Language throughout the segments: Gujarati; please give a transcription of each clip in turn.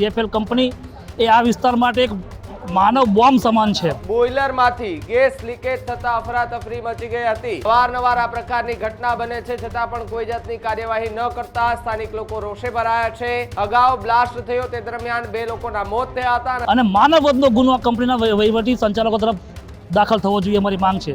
જીએફએલ કંપની એ આ વિસ્તાર માટે એક માનવ બોમ્બ સમાન છે. બોઇલરમાંથી ગેસ લીકેજ થતા અફરાતફરી મચી ગઈ હતી. અવારનવાર આ પ્રકારની ઘટના બને છે છતાં પણ કોઈ જાતની કાર્યવાહી ન કરતા સ્થાનિક લોકો રોષે ભરાયા છે. અગાઉ બ્લાસ્ટ થયો તે દરમિયાન બે લોકોના મોત થયા હતા. અને અને માનવ વધનો ગુનો કંપનીના વહીવટી સંચાલકો તરફ દાખલ થવો જોઈએ અમારી માંગ છે.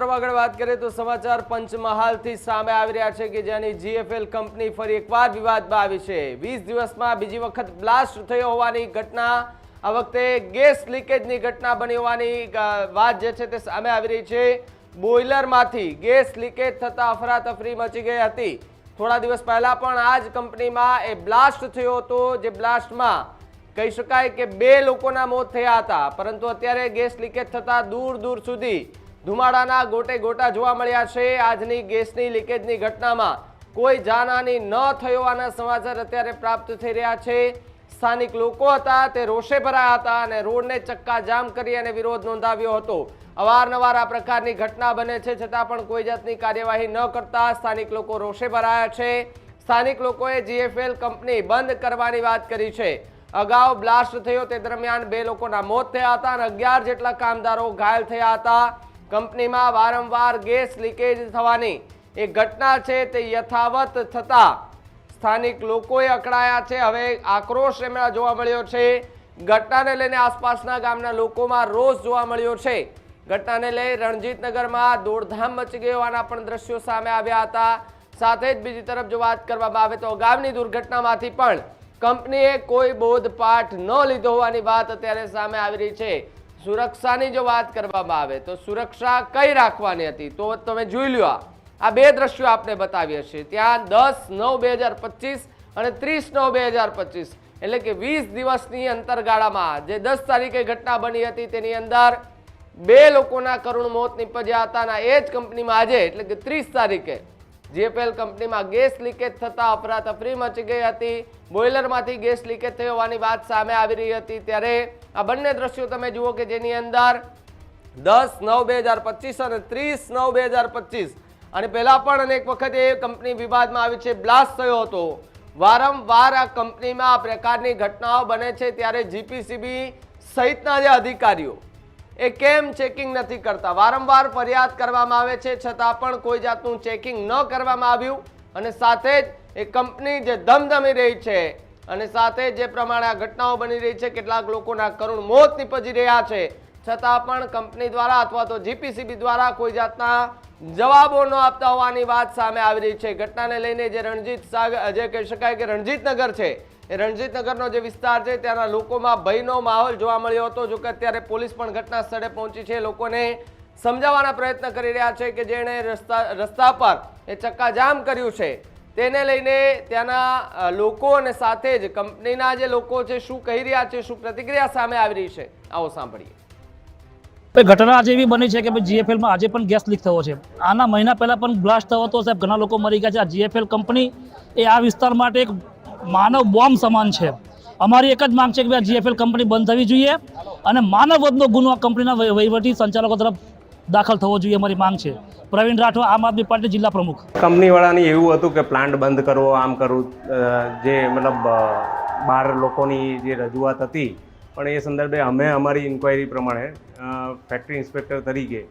સમાચારોમાં આગળ વાત કરીએ તો સમાચાર પંચમહાલથી સામે આવી રહ્યા છે કે જેની જીએફએલ કંપની ફરી એકવાર વિવાદમાં આવી છે. વીસ દિવસમાં બીજી વખત બ્લાસ્ટ થયો હોવાની ઘટના. આ વખતે ગેસ લીકેજની ઘટના બની હોવાની વાત જે છે તે સામે આવી રહી છે. બોઇલરમાંથી ગેસ લીકેજ થતાં અફરાતફરી મચી ગઈ હતી. થોડા દિવસ પહેલાં પણ આ જ કંપનીમાં એ બ્લાસ્ટ થયો હતો, જે બ્લાસ્ટમાં કહી શકાય કે બે લોકોના મોત થયા હતા. પરંતુ અત્યારે ગેસ લીકેજ થતાં દૂર દૂર સુધી ધુમાડાના ગોટે ગોટા જોવા મળ્યા છે. આજની ગેસની લીકેજની ઘટનામાં કોઈ જાનહાની ન થયો હોવાના સમાચાર અત્યારે પ્રાપ્ત થઈ રહ્યા છે. સ્થાનિક લોકો હતા, તે રોષે ભરાયા હતા અને રોડને ચક્કાજામ કરી અને વિરોધ નોંધાવ્યો હતો. અવારનવાર આ પ્રકારની ઘટના બને છે, છતાં પણ કોઈ જાતની કાર્યવાહી ન કરતા સ્થાનિક લોકો રોષે ભરાયા છે. સ્થાનિક લોકોએ જીએફએલ કંપની બંધ કરવાની વાત કરી છે. અગાઉ બ્લાસ્ટ થયો તે દરમિયાન બે લોકોના મોત થયા હતા અને અગિયાર જેટલા કામદારો ઘાયલ થયા હતા. કંપનીમાં વારંવાર ગેસ લીકેજ થવાની એ ઘટના છે તે યથાવત થતા સ્થાનિક લોકોએ અકળાયા છે. હવે આક્રોશ એમના જોવા મળ્યો છે. ઘટનાને લઈને આસપાસના ગામના લોકોમાં રોષ જોવા મળ્યો છે. ઘટનાને લઈ રણજીતનગરમાં દોડધામ મચી ગઈ હોવાના પણ દ્રશ્યો સામે આવ્યા હતા. સાથે જ બીજી તરફ જો વાત કરવામાં આવે તો અગાઉની દુર્ઘટનામાંથી પણ કંપનીએ કોઈ બોધપાઠ ન લીધો હોવાની વાત અત્યારે સામે આવી રહી છે. સુરક્ષાની જો વાત કરવામાં આવે તો સુરક્ષા કઈ રાખવાની હતી તો તમે જોઈ લ્યો આ. બે દ્રશ્યો આપણે બતાવીએ છીએ ત્યાં દસ નવ બે હજાર પચીસ અને ત્રીસ નવ બે હજાર પચીસ. એટલે કે વીસ દિવસની અંતરગાળામાં જે દસ તારીખે ઘટના બની હતી તેની અંદર બે લોકોના કરુણ મોત નીપજ્યા હતા અને એ જ કંપનીમાં આજે, એટલે કે ત્રીસ તારીખે જીએપીએલ કંપનીમાં ગેસ લીકેજ થતા અફરાતફરી મચી ગઈ હતી. બોઇલરમાંથી ગેસ લીકેજ થયો હોવાની વાત સામે આવી રહી હતી. ત્યારે આ બંને દ્રશ્યો તમે જુઓ કે જેની અંદર દસ નવ બે હજાર પચીસ અને ત્રીસ નવ બે હજાર પચીસ. અને પહેલાં પણ અનેક વખત એ કંપની વિવાદમાં આવી છે, બ્લાસ્ટ થયો હતો. વારંવાર આ કંપનીમાં આ પ્રકારની ઘટનાઓ બને છે ત્યારે જીપીસીબી સહિતના જે અધિકારીઓ એ કેમ ચેકિંગ નથી કરતા? વારંવાર ફરિયાદ કરવામાં આવે છે, છતાં પણ કોઈ જાતનું ચેકિંગ ન કરવામાં આવ્યું. અને સાથે જ એ કંપની જે ધમધમી રહી છે અને સાથે જે પ્રમાણે આ ઘટનાઓ બની રહી છે, કેટલાક લોકોના કરુણ મોત નીપજી રહ્યા છે. છતાં પણ કંપની દ્વારા અથવા તો જીપીસીબી દ્વારા કોઈ જાતના જવાબો ન આપતા હોવાની વાત સામે આવી રહી છે. ઘટનાને લઈને જે રણજીત સાગર જે કહી શકાય કે રણજીતનગર છે, એ રણજીતનગરનો જે વિસ્તાર છે, ત્યાંના લોકોમાં ભયનો માહોલ જોવા મળ્યો હતો. જોકે અત્યારે પોલીસ પણ ઘટના સ્થળે પહોંચી છે. લોકોને સમજાવવાના પ્રયત્ન કરી રહ્યા છે કે જેણે રસ્તા રસ્તા પર એ ચક્કાજામ કર્યું છે. તેને લઈને ત્યાંના લોકો અને સાથે જ કંપનીના જે લોકો છે, શું કહી રહ્યા છે, શું પ્રતિક્રિયા સામે આવી રહી છે, આવો સાંભળીએ. ઘટના આજે એવી બની છે કે ભાઈ જીએફએલમાં આજે પણ ગેસ લીક થયો છે. આના મહિના પહેલાં પણ બ્લાસ્ટ થયો હતો સાહેબ. ઘણા લોકો મરી ગયા છે. આ જીએફએલ કંપની એ આ વિસ્તાર માટે એક માનવ બોમ્બ સમાન છે. અમારી એક જ માંગ છે કે ભાઈ જીએફએલ કંપની બંધ થવી જોઈએ અને માનવ વધનો ગુનો આ કંપનીના વહીવટી સંચાલકો તરફ દાખલ થવો જોઈએ અમારી માંગ છે. પ્રવીણ રાઠવા આમ આદમી પાર્ટી જિલ્લા પ્રમુખ. કંપનીવાળાની એવું હતું કે પ્લાન્ટ બંધ કરવો, આમ કરવું જે મતલબ બાર લોકોની જે રજૂઆત હતી, પણ એ સંદર્ભે અમે અમારી ઇન્ક્વાયરી પ્રમાણે ફેક્ટરી ઇન્સ્પેક્ટર તરીકે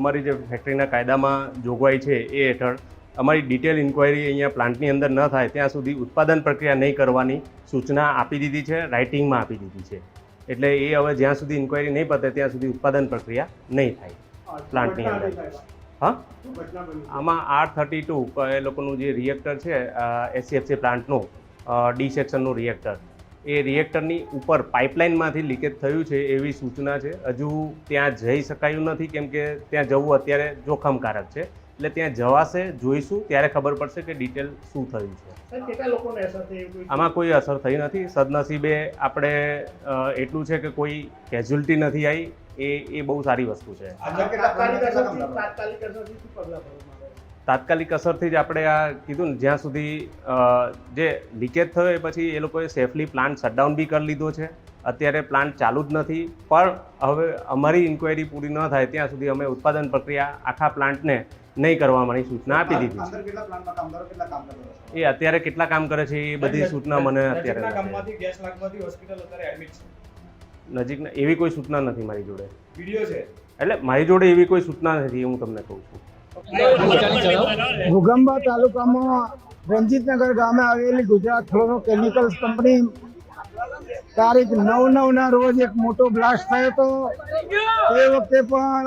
અમારી જે ફેક્ટરીના કાયદામાં જોગવાઈ છે એ હેઠળ અમારી ડિટેલ ઇન્ક્વાયરી અહીંયા પ્લાન્ટની અંદર ન થાય, ત્યાં સુધી ઉત્પાદન પ્રક્રિયા નહીં કરવાની સૂચના આપી દીધી છે રાઇટિંગમાં આપી દીધી છે. એટલે એ હવે જ્યાં સુધી ઇન્ક્વાયરી નહીં પતે, ત્યાં સુધી ઉત્પાદન પ્રક્રિયા નહીં થાય. પ્લાન્ટની અંદર. હા? આમાં આર થર્ટી ટુ એ લોકોનું જે રિએક્ટર છે એસસીએફસી પ્લાન્ટનું ડી સેક્શનનું રિએક્ટર એ રિએક્ટરની ઉપર પાઇપલાઇનમાંથી લીકેજ થયું છે એવી સૂચના છે. હજુ ત્યાં જઈ શકાયું નથી કેમ કે ત્યાં જવું અત્યારે જોખમકારક છે. એટલે ત્યાં જવાશે જોઈશું ત્યારે ખબર પડશે કે ડિટેલ શું થયું છે. આમાં કોઈ અસર થઈ નથી. સદનસીબે આપણે એટલું છે કે કોઈ કેઝ્યુલિટી નથી આવી એ એ બહુ સારી વસ્તુ છે. તાત્કાલિક અસરથી જ આપણે આ કીધું ને જ્યાં સુધી જે લીકેજ થયો એ પછી એ લોકોએ સેફલી પ્લાન્ટ શટડાઉન બી કરી લીધો છે. અત્યારે પ્લાન્ટ ચાલુ જ નથી પણ હવે અમારી ઇન્ક્વાયરી પૂરી ન થાય ત્યાં સુધી અમે ઉત્પાદન પ્રક્રિયા આખા પ્લાન્ટને નહીં કરવાની સૂચના આપી દીધી એ અત્યારે કેટલા કામ કરે છે એ બધી સૂચના મને અત્યારે નજીકના એવી કોઈ સૂચના નથી મારી જોડે. વીડિયો છે? એટલે મારી જોડે એવી કોઈ સૂચના નથી હું તમને કહું છું. ભૂગંબા તાલુકામાં રંજીતનગર ગામે આવેલી ગુજરાત ફ્લોરો કેમિકલ્સ કંપની તારીખ નવ નવના રોજ એક મોટો બ્લાસ્ટ થયો હતો. તે વખતે પણ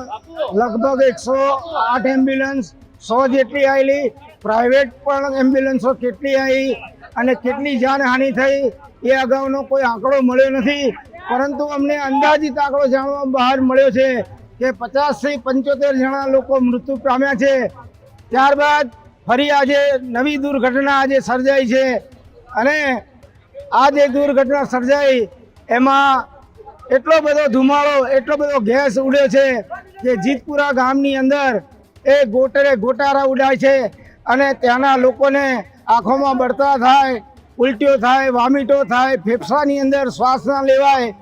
લગભગ એકસો આઠ એમ્બ્યુલન્સ સો જેટલી આવેલી પ્રાઇવેટ પણ એમ્બ્યુલન્સો કેટલી આવી અને કેટલી જાનહાનિ થઈ એ અગાઉનો કોઈ આંકડો મળ્યો નથી. પરંતુ અમને અંદાજિત આંકડો જાણવા બહાર મળ્યો છે કે પચાસથી પંચોતેર જણા લોકો મૃત્યુ પામ્યા છે. ત્યારબાદ ફરી આજે નવી દુર્ઘટના આજે સર્જાઈ છે અને આ જે દુર્ઘટના સર્જાઈ એમાં એટલો બધો ધુમાડો, એટલો બધો ગેસ ઉડે છે કે જીતપુરા ગામની અંદર એ ગોટરે ગોટારા ઉડાય છે અને ત્યાંના લોકોને આંખોમાં બળતરા થાય, ઉલટીઓ થાય, વામિટો થાય, ફેફસાની અંદર શ્વાસ ના લેવાય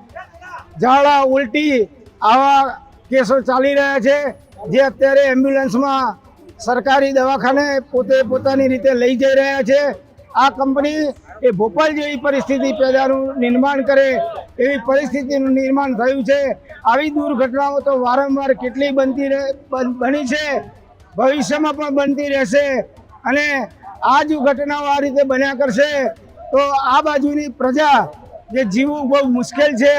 ઝાડા ઉલટી આવા કેસો ચાલી રહ્યા છે, જે અત્યારે એમ્બ્યુલન્સમાં સરકારી દવાખાને પોતે પોતાની રીતે લઈ જઈ રહ્યા છે. આ કંપની એ ભોપાલ જેવી પરિસ્થિતિ પેદાનું નિર્માણ કરે એવી પરિસ્થિતિનું નિર્માણ થયું છે. આવી દુર્ઘટનાઓ તો વારંવાર કેટલી બનતી રહે, બન- છે. ભવિષ્યમાં પણ બનતી રહેશે અને આ જ ઘટનાઓ આ રીતે બન્યા કરશે તો આ બાજુની પ્રજા જે જીવવું બહુ મુશ્કેલ છે.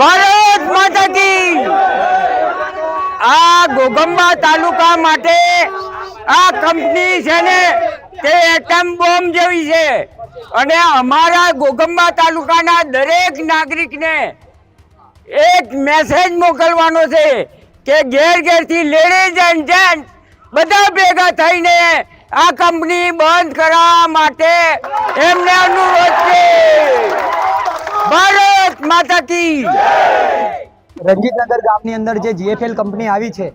ભારત માતા કી આ ગોગંબા તાલુકા માટે આ કંપની છે ને તે એટમ બોમ્બ જેવી છે. અને અમારા ગોગંબા તાલુકાના દરેક નાગરિકને એક મેસેજ મોકલવાનો છે કે ઘેર ઘેરથી લેડીઝ એન્ડ જેન્ટ્સ બધા ભેગા થઈને આ કંપની બંધ કરવા માટે એમને અનુરોધ છે. ભારત માતા કી રંજીતનગર ગામની અંદર જે જીએફએલ કંપની આવી છે,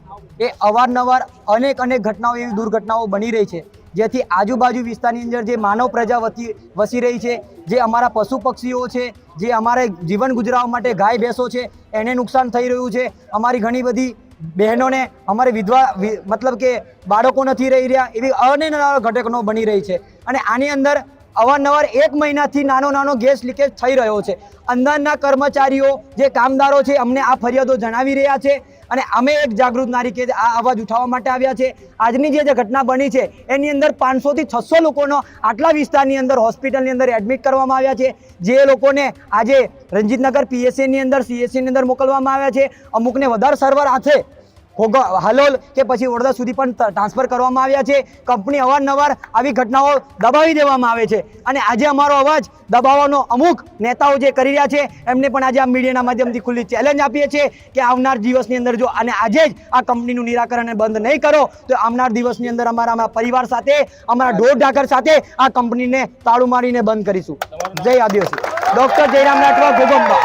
એ અવારનવાર અનેક અનેક ઘટનાઓ એવી દુર્ઘટનાઓ બની રહી છે, જેથી આજુબાજુ વિસ્તારની અંદર જે માનવ પ્રજા વતી વસી રહી છે, જે અમારા પશુ પક્ષીઓ છે, જે અમારે જીવન ગુજરાવવા માટે ગાય ભેંસો છે, એને નુકસાન થઈ રહ્યું છે. અમારી ઘણી બધી બહેનોને અમારે વિધવા મતલબ કે બાળકો નથી રહી રહ્યા, એવી અનેક ઘટકનો બની રહી છે. અને આની અંદર અવારનવાર એક મહિનાથી નાનો નાનો ગેસ લીકેજ થઈ રહ્યો છે. અંદરના કર્મચારીઓ, જે કામદારો છે, અમને આ ફરિયાદો જણાવી રહ્યા છે. અને અમે એક જાગૃત નાગરિકે આ અવાજ ઉઠાવવા માટે આવ્યા છે. આજની જે ઘટના બની છે, એની અંદર પાંચસોથી છસો લોકોનો આટલા વિસ્તારની અંદર હોસ્પિટલની અંદર એડમિટ કરવામાં આવ્યા છે. જે લોકોને આજે રંજીતનગર પીએસસીની અંદર, સીએસસીની અંદર મોકલવામાં આવ્યા છે. અમુકને વધારે સર્વર હાથે હોગ- હાલોલ કે પછી વડોદરા સુધી પણ ટ્રાન્સફર કરવામાં આવ્યા છે. કંપની અવારનવાર આવી ઘટનાઓ દબાવી દેવામાં આવે છે. અને આજે અમારો અવાજ દબાવવાનો અમુક નેતાઓ જે કરી રહ્યા છે, એમને પણ આજે આ મીડિયાના માધ્યમથી ખુલ્લી ચેલેન્જ આપીએ છીએ કે આવનાર દિવસની અંદર જો, અને આજે જ આ કંપનીનું નિરાકરણ બંધ નહીં કરો, તો આવનાર દિવસની અંદર અમારા અમારા પરિવાર સાથે, અમારા ઢોર ઢાકર સાથે આ કંપનીને તાળું મારીને બંધ કરીશું. જય આદિવાસી. ડોક્ટર જયરામ રાઠવા ગોગંબા.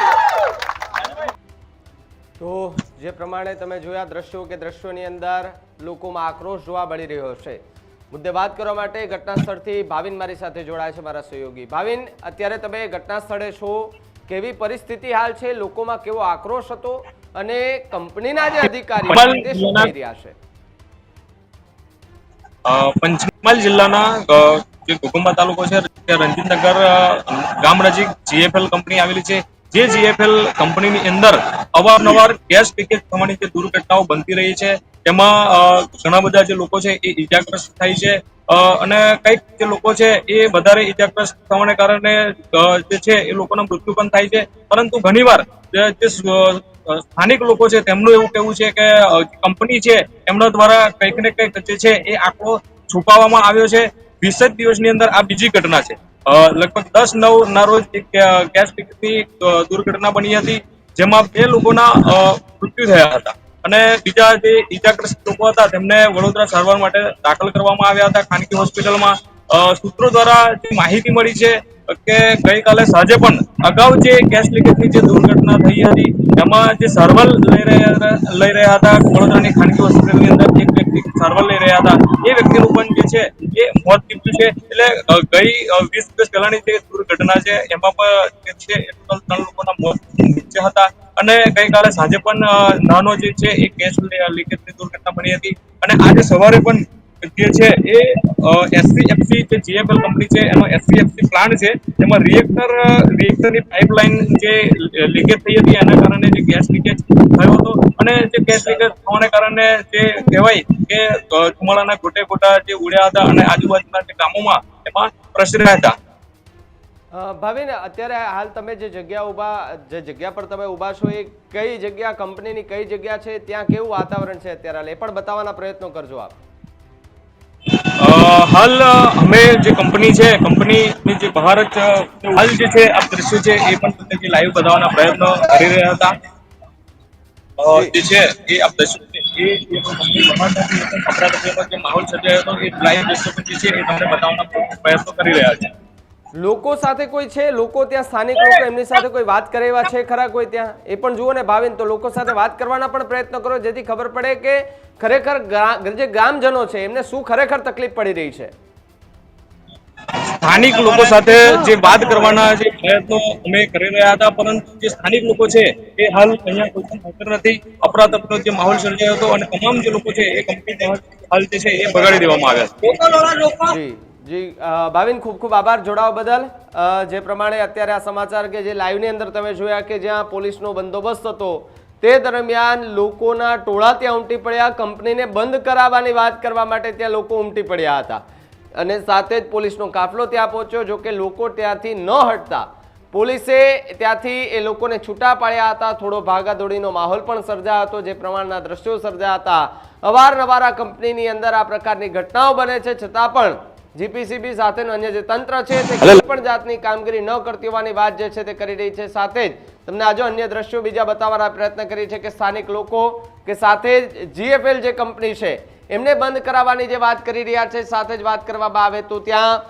તો જે પ્રમાણે તમે જોયા દ્રશ્યો કે દ્રશ્યોની અંદર લોકોમાં આક્રોશ જોવા મળી રહ્યો છે. મુદ્દે વાત કરવા માટે ઘટના સ્થળથી ભાવિન મારી સાથે જોડાય છે મારા સહયોગી. ભાવિન અત્યારે તમે ઘટના સ્થળે છો. કેવી પરિસ્થિતિ હાલ છે? લોકોમાં કેવો આક્રોશ હતો? અને કંપનીના જે અધિકારી તે શું કહી રહ્યા છે? પંચમહાલ જિલ્લાના જે ઘોઘંબા તાલુકો છે રંજીતનગર ગામ નજીક જીએફએલ કંપની આવેલી છે. જે જીએફએલ કંપનીની અંદર અવારનવાર ગેસ લીકેજ થવાની જે દુર્ઘટનાઓ બનતી રહી છે, તેમાં ઘણા બધા જે લોકો છે એ ઈજાગ્રસ્ત થાય છે. અને કંઈક જે લોકો છે એ વધારે ઈજાગ્રસ્ત થવાને કારણે જે છે એ લોકોના મૃત્યુ પણ થાય છે. પરંતુ ઘણીવાર જે સ્થાનિક લોકો છે તેમનું એવું કહેવું છે કે કંપની છે એમના દ્વારા કંઈક ને કંઈક જે છે એ આંકડો છુપાવવામાં આવ્યો છે. વીસ જ દિવસની અંદર આ બીજી ઘટના છે. લગભગ દસ નવ ના રોજ એક ગેસ લીકેજની દુર્ઘટના બની હતી, જેમાં બે લોકોના મૃત્યુ થયા હતા. અને બીજા જે ઈજાગ્રસ્ત લોકો હતા, તેમને વડોદરા સારવાર માટે દાખલ કરવામાં આવ્યા હતા. ખાનગી હોસ્પિટલમાં સૂત્રો દ્વારા જે માહિતી મળી છે કે ગઈકાલે સાંજે પણ અગાઉ જે ગેસ લીકેજની જે દુર્ઘટના થઈ હતી, એમાં જે સર્વલ લઈ રહ્યા લઈ રહ્યા હતા, વડોદરાની ખાનગી હોસ્પિટલની અંદર એક સર્વલ લઈ રહ્યા હતા. એ વ્યક્તિનું પણ જે છે, એ મોત નીપજ્યું છે. એટલે ગઈ વીસ દિવસ પહેલાની જે દુર્ઘટના છે, એમાં પણ જે છે ટોટલ ત્રણ લોકોના મોત નીપજ્યા હતા. અને ગઈકાલે સાંજે પણ નાનો જે છે, એ ગેસ લીકેજની દુર્ઘટના બની હતી. અને આજે સવારે પણ જે છે, એ એસસીએફસી જે જીએમએલ કંપની છે, એનો એસસીએફસી પ્લાન્ટ છે, એમાં રિએક્ટર રિએક્ટરની પાઇપલાઇન જે લીકેજ થઈ હતી, એના કારણે જે ગેસ લીકેજ થયો હતો. અને જે ગેસ લીકેજ થવાને કારણે જે કહેવાય કે ધુમાડાના ગોટે ગોટા જે ઉડ્યા હતા અને આજુબાજુના જે ગામોમાં એમાં પ્રસર્યા હતા. ભાવિન અત્યારે હાલ તમે જે જગ્યા ઊભા જે જગ્યા પર તમે ઊભા છો એ કઈ જગ્યા કંપનીની કઈ જગ્યા છે ત્યાં કેવું વાતાવરણ છે અત્યારે હાલ? એ પણ બતાવવાના પ્રયત્નો કરજો આપ. હાલ અમે જે કંપની છે કંપનીની જે જ હાલ જે છે આ દ્રશ્ય છે એ પણ તમને જે લાઈવ બતાવવાના પ્રયત્નો કરી રહ્યા હતા. જે. છે એ આ લોકો સાથે કોઈ છે? લોકો ત્યાં સ્થાનિક લોકો એમની સાથે કોઈ વાત કરે એવા છે ખરા કોઈ ત્યાં? એ પણ જુઓ ને ભાવિન તો લોકો સાથે વાત કરવાના પણ પ્રયત્ન કરો જેથી ખબર પડે કે ખરેખર જે ગ્રામજનો છે એમને શું ખરેખર તકલીફ પડી રહી છે? સ્થાનિક લોકો સાથે જે વાત કરવાના જે પ્રયત્નો અમે કરી રહ્યા હતા પરંતુ જે સ્થાનિક લોકો છે એ હાલ અહીંયા કોઈ પણ હાજર નથી. અફરાતફરીનો જે માહોલ સર્જાયો હતો અને તમામ જે લોકો છે એ કંપની હાલ જે છે એ બગાડી દેવામાં આવ્યા છે. જી જી. ભાવિન ખૂબ ખૂબ આભાર જોડાવા બદલ. જે પ્રમાણે અત્યારે આ સમાચાર કે જે લાઈવની અંદર તમે જોયા કે જ્યાં પોલીસનો બંદોબસ્ત હતો તે દરમિયાન લોકોના ટોળા ત્યાં ઉમટી પડ્યા કંપનીને બંધ કરાવવાની વાત કરવા માટે ત્યાં લોકો ઉમટી પડ્યા હતા. અને સાથે જ પોલીસનો કાફલો ત્યાં પહોંચ્યો જો કે લોકો ત્યાંથી ન હટતા. પોલીસે ત્યાંથી એ લોકોને છૂટા પાડ્યા હતા. થોડો ભાગાદોડીનો માહોલ પણ સર્જાયો હતો જે પ્રમાણના દ્રશ્યો સર્જાયા હતા. અવારનવાર આ કંપનીની અંદર આ પ્રકારની ઘટનાઓ બને છે. છતાં પણ જીપીસીબી સાથેનું અન્ય જે તંત્ર છે તે કોઈ પણ જાતની કામગીરી ન કરતી હોવાની વાત જે છે તે કરી રહી છે. સાથે જ તમને આજે અન્ય દ્રશ્યો બીજા બતાવવાના પ્રયત્ન કરી છે કે સ્થાનિક લોકો કે સાથે જ જીએફએલ જે કંપની છે એમને બંધ કરાવવાની જે વાત કરી રહ્યા છે, સાથે જ વાત કરવામાં આવે તો ત્યાં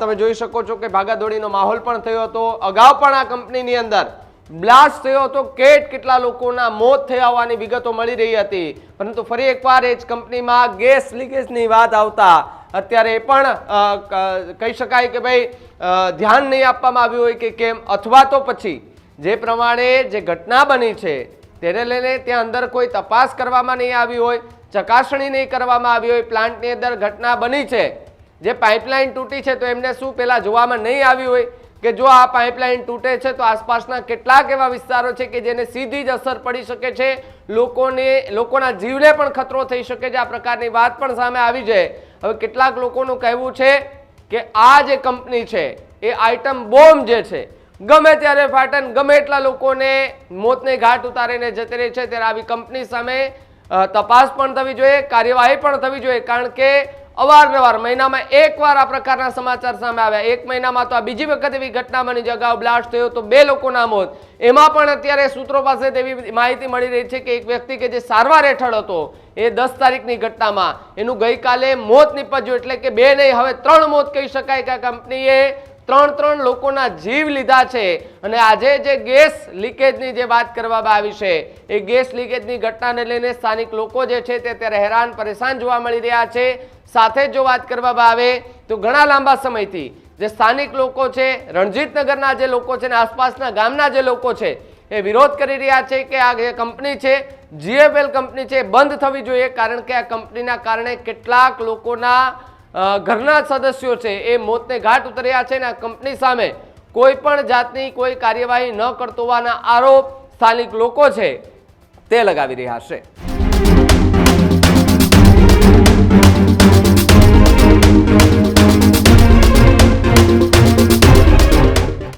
તમે જોઈ શકો છો કે ભાગાદોડીનો માહોલ પણ થયો હતો. અગાઉ પણ આ કંપનીની અંદર બ્લાસ્ટ થયો હતો. કેટ કેટલા લોકોના મોત થયા હોવાની વિગતો મળી રહી હતી. પરંતુ ફરી એકવાર એ જ કંપનીમાં ગેસ લીકેજની વાત આવતા અત્યારે એ પણ કહી શકાય કે ભાઈ ધ્યાન નહીં આપવામાં આવ્યું હોય કે કેમ, અથવા તો પછી જે પ્રમાણે જે ઘટના બની છે, તેને લઈને ત્યાં અંદર કોઈ તપાસ કરવામાં નહીં આવી હોય. ચકાસણી નહીં કરવામાં આવી હોય, પ્લાન્ટની અંદર ઘટના બની છે, જે પાઇપલાઇન તૂટી છે, તો એમને શું પહેલાં જોવામાં નહીં આવી હોય કે જો આ પાઇપલાઇન તૂટે છે, તો આસપાસના કેટલાક એવા વિસ્તારો છે કે જેને સીધી જ અસર પડી શકે છે, લોકોને, લોકોના જીવને પણ ખતરો થઈ શકે છે, આ પ્રકારની વાત પણ સામે આવી છે. હવે કેટલાક લોકોનું કહેવું છે કે આ જે કંપની છે, એ આઇટમ બોમ્બ જે છે, ગમે ત્યારે ફાટન ગમે એટલા લોકોને મોતને ઘાટ ઉતારીને જતી રહી છે, ત્યારે આવી કંપની સામે તપાસ પણ થવી જોઈએ, કાર્યવાહી પણ થવી જોઈએ, કારણ કે અવારનવાર મહિનામાં એકવાર આ પ્રકારના સમાચાર સામે આવ્યા. એક મહિનામાં તો આ બીજી વખત એવી ઘટના બની છે બ્લાસ્ટ થયો તો બે લોકોના મોત. એમાં પણ અત્યારે સૂત્રો પાસે એવી માહિતી મળી રહી છે કે એક વ્યક્તિ કે જે સારવાર હેઠળ હતો એ દસ તારીખની ઘટનામાં. એનું ગઈકાલે મોત નીપજ્યું, એટલે કે બે નહીં, હવે ત્રણ મોત કહી શકાય કે આ કંપનીએ ત્રણ ત્રણ લોકોના જીવ લીધા છે. અને આજે જે ગેસ લીકેજની જે વાત કરવામાં આવી છે, એ ગેસ લીકેજની ઘટનાને લઈને સ્થાનિક લોકો જે છે તે અત્યારે હેરાન, પરેશાન જોવા મળી રહ્યા છે. સાથે જ વાત કરવામાં આવે, તો ઘણા લાંબા સમયથી જે સ્થાનિક લોકો છે, રણજીતનગરના જે લોકો છે ને આસપાસના ગામના જે લોકો છે, એ વિરોધ કરી રહ્યા છે કે આ જે કંપની છે, જીએફએલ કંપની છે બંધ થવી જોઈએ કારણ કે આ કંપનીના કારણે કેટલાક લોકોના ઘરના સદસ્યો છે. એ મોતને ઘાટ ઉતર્યા છે અને આ કંપની સામે કોઈ પણ જાતની કોઈ કાર્યવાહી ન કરતો હોવાના આરોપ સ્થાનિક લોકો છે તે લગાવી રહ્યા છે.